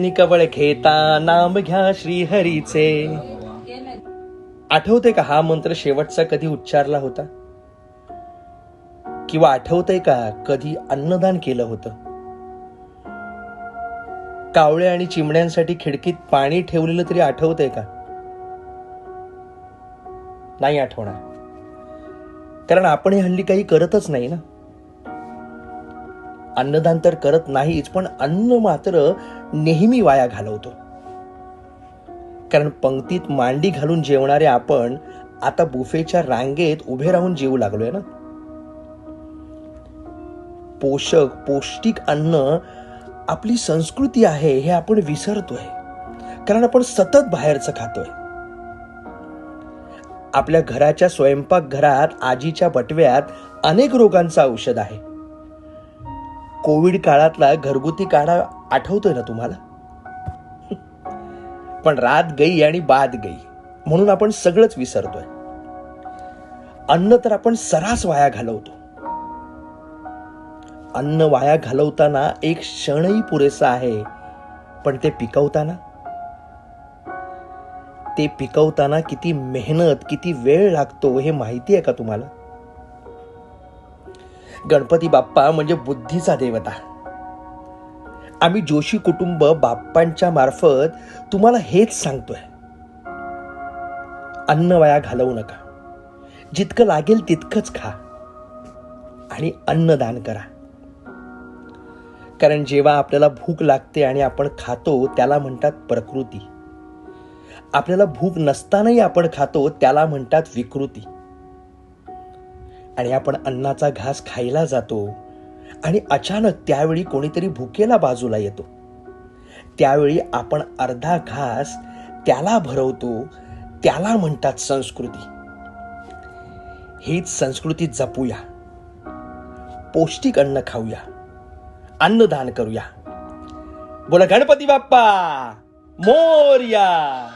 कवळ घेता नाम घ्या श्रीहरीचे. आठवते का हा मंत्र शेवटचा कधी उच्चारला होता? किंवा आठवतंय का कधी अन्नदान केलं होतं? कावळे आणि चिमण्यांसाठी खिडकीत पाणी ठेवलेलं तरी आठवतंय का? नाही आठवणार. कारण आपण हे हल्ली काही करतच नाही ना. अन्नदान तर करत नाहीच पण अन्न मात्र नेहमी वाया घालवतो. कारण पंक्तीत मांडी घालून जेवणारे आपण आता बुफेच्या रांगेत उभे राहून जेवू लागलोय ना? पोषक पौष्टिक अन्न आपली संस्कृती आहे हे आपण विसरतोय. कारण आपण सतत बाहेरचं खातोय. आपल्या घराच्या स्वयंपाकघरात आजीच्या बटव्यात अनेक रोगांचं औषध आहे. कोविड काळातला घरगुती काढा आठवतोय ना तुम्हाला? पण रात गई आणि बाद गई म्हणून आपण सगळंच विसरतोय. अन्न तर आपण सरास वाया घालवतो. अन्न वाया घालवताना एक क्षणही पुरेसा आहे पण ते पिकवताना? ते पिकवताना किती मेहनत किती वेळ लागतो हे माहिती आहे का तुम्हाला? गणपती बाप्पा म्हणजे बुद्धीचा देवता. आम्ही जोशी कुटुंब बाप्पांच्या मार्फत तुम्हाला हेच सांगतोय. अन्न वाया घालवू नका. जितकं लागेल तितकंच खा. आणि अन्नदान करा. कारण जेव्हा आपल्याला भूक लागते आणि आपण खातो त्याला म्हणतात प्रकृती. आपल्याला भूक नसतानाही आपण खातो त्याला म्हणतात विकृती. आणि आपण अन्नाचा घास खायला जातो आणि अचानक त्यावेळी कोणीतरी भुकेला बाजूला येतो. त्यावेळी आपण अर्धा घास त्याला भरवतो त्याला म्हणतात संस्कृती. हीच संस्कृती जपूया. पौष्टिक अन्न खाऊया. अन्नदान करूया. बोला गणपती बाप्पा! मोर्या!